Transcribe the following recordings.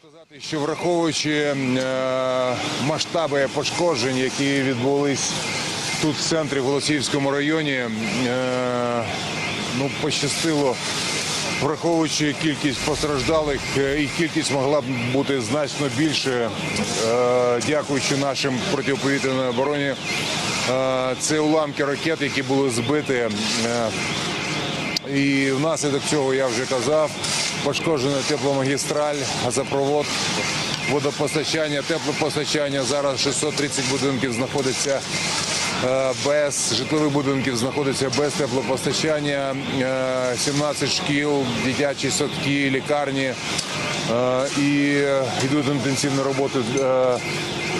сказати, що враховуючи е, масштаби пошкоджень, які відбулись тут в центрі в Голосіївському районі, е, ну пощастило. Враховуючи кількість постраждалих, е, кількість могла б бути значно більше, дякуючи нашим протиповітряній обороні. Це уламки ракет, які були збиті. Е, і внаслідок цього я вже казав, пошкоджена тепломагістраль, газопровод, водопостачання, теплопостачання. Зараз 630 будинків знаходиться е, без житлових будинків знаходиться без теплопостачання, е, 17 шкіл, дитячі садки, лікарні. Е, І е, йдуть інтенсивні роботи е,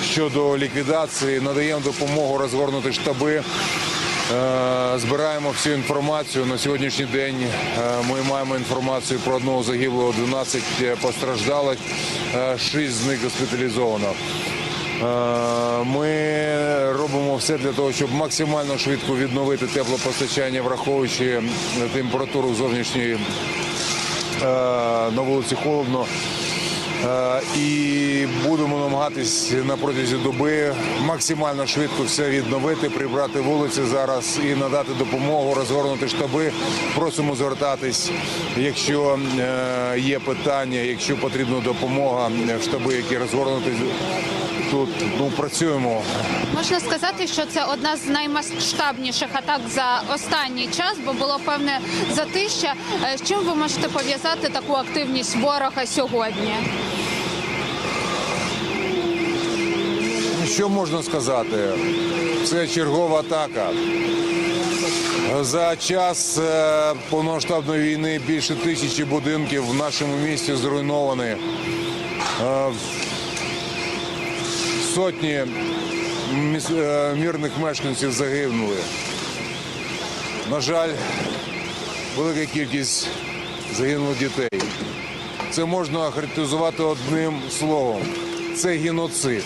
щодо ліквідації. Надаємо допомогу розгорнути штаби. Е, Збираємо всю інформацію. На сьогоднішній день е, ми маємо інформацію про одного загиблого, 12 постраждалих, 6 з них госпіталізовано. Е, Ми робимо все для того, щоб максимально швидко відновити теплопостачання, враховуючи температуру зовнішньої е, на вулиці холодно. Е, І будемо намагатись на протязі доби максимально швидко все відновити, прибрати вулиці зараз і надати допомогу, розгорнути штаби. Просимо звертатись, якщо е, є питання, якщо потрібна допомога, е, штаби, які розгорнуті тут. Ну працюємо Можна сказати, що це одна з наймасштабніших атак за останній час, бо було певне затища. Е, З чим ви можете пов'язати таку активність ворога сьогодні? Що можна сказати? Це чергова атака. За час е, повномасштабної війни більше тисячі будинків в нашому місті зруйновані. Сотні е, мирних мешканців загинули. На жаль, велика кількість загинулих дітей. Це можна охарактеризувати одним словом. Це геноцид.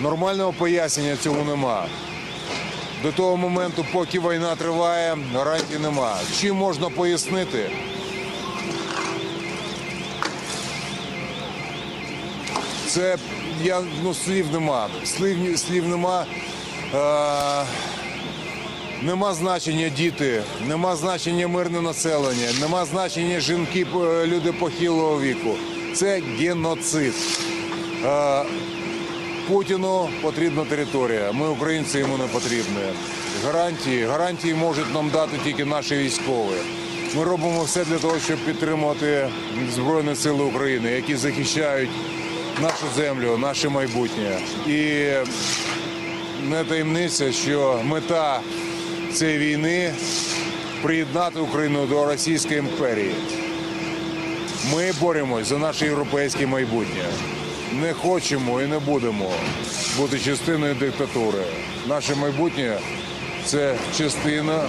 Нормального пояснення цьому нема. До того моменту, поки війна триває, гарантій нема. Чим можна пояснити? Це я ну слів нема. Слів, слів нема. Е, нема значення діти, нема значення мирне населення, нема значення жінки, е, люди похилого віку. Це геноцид. Е, Путіну потрібна територія. Ми, українці, йому не потрібні. Гарантії, гарантії можуть нам дати тільки наші військові. Ми робимо все для того, щоб підтримувати Збройні Сили України, які захищають нашу землю, наше майбутнє. І не таємниця, що мета цієї війни приєднати Україну до Російської імперії. Ми боремось за наше європейське майбутнє. Не хочемо і не будемо бути частиною диктатури. Наше майбутнє це частина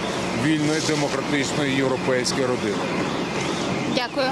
вільної демократичної європейської родини. Дякую.